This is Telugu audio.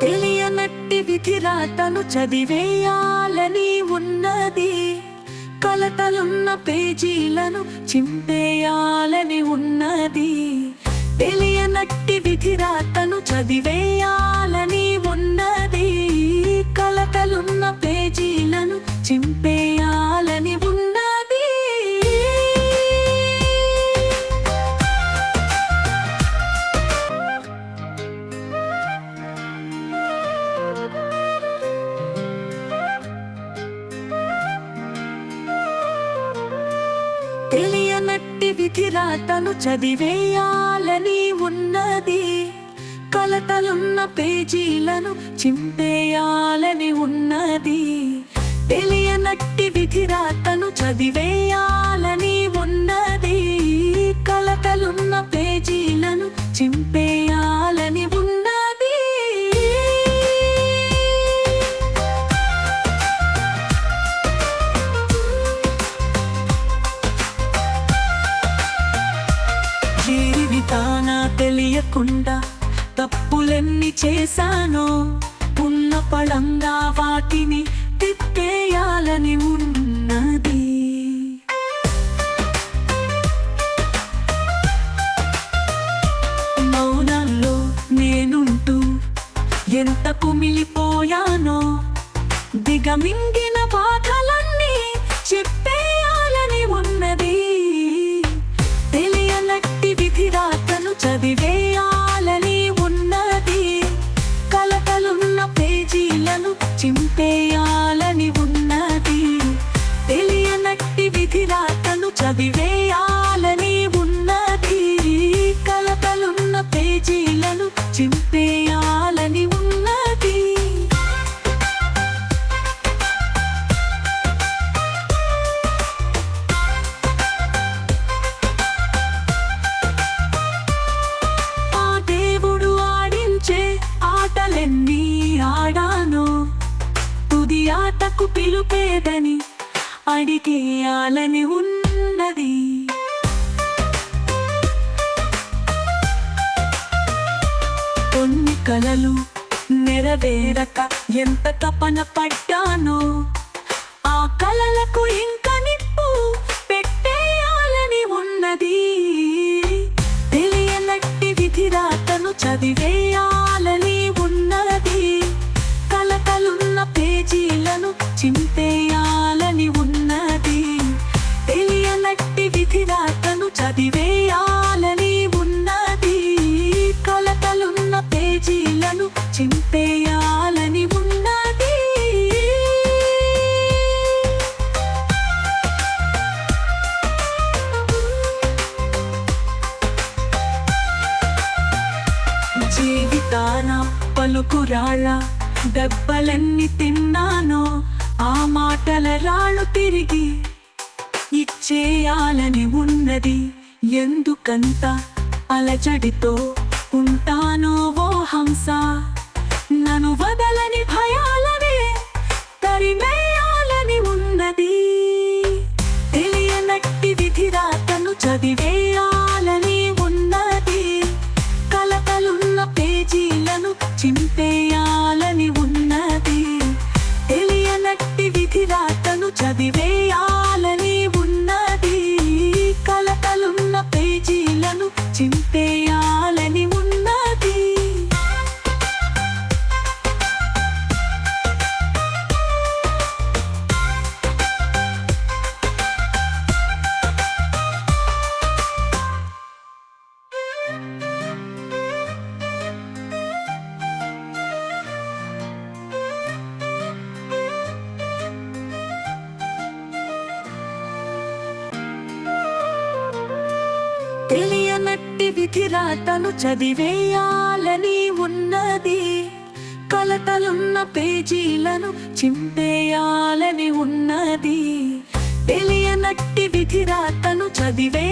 తెలియనట్టి విధిరాతను చదివేయాలని ఉన్నది. కలతలున్న పేజీలను చింపేయాలని ఉన్నది. తెలియనట్టి విధిరాతను చదివేయాలని ఉన్నది. తెలియనట్టి విధిరాతను చదివేయాలని ఉన్నది. కలతలున్న పేజీలను చింపేయాలని ఉన్నది. తెలియనట్టి విధిరాతను చదివేయాలని తెలియకుండా తప్పులెన్ని చేశానో ఉన్న పడంగా వాటిని తిప్పేయాలని ఉన్న ఆటలెన్ని ఆడాను తుది ఆటకు పిలుపేదని అడిగేయాలని ఉన్నది. కొన్ని కలలు నెరవేరక ఎంత తపన పడ్డానో ఆ కలలకు ఇంక నిప్పు పెట్టేయాలని ఉన్నది. తెలియనట్టి విధిరాతను చదివే తాన పలుకురాళ్ళ దెబ్బలన్నీ తిన్నానో ఆ మాటల రాళ్ళు తిరిగి ఇచ్చేయాలని ఉన్నది ఎందుకంత అలజడితో ఉంటానో ఓ హంస? నన్ను వదలని భయాలనే తరిమేయాలని ఉన్నది. తెలియనట్టి విధిరాతను చదివే తెలియనట్టి విధిరాతను చదివేయాలని ఉన్నది. కలతలున్న పేజీలను చింపేయాలని ఉన్నది. తెలియనట్టి విధిరాతను చదివే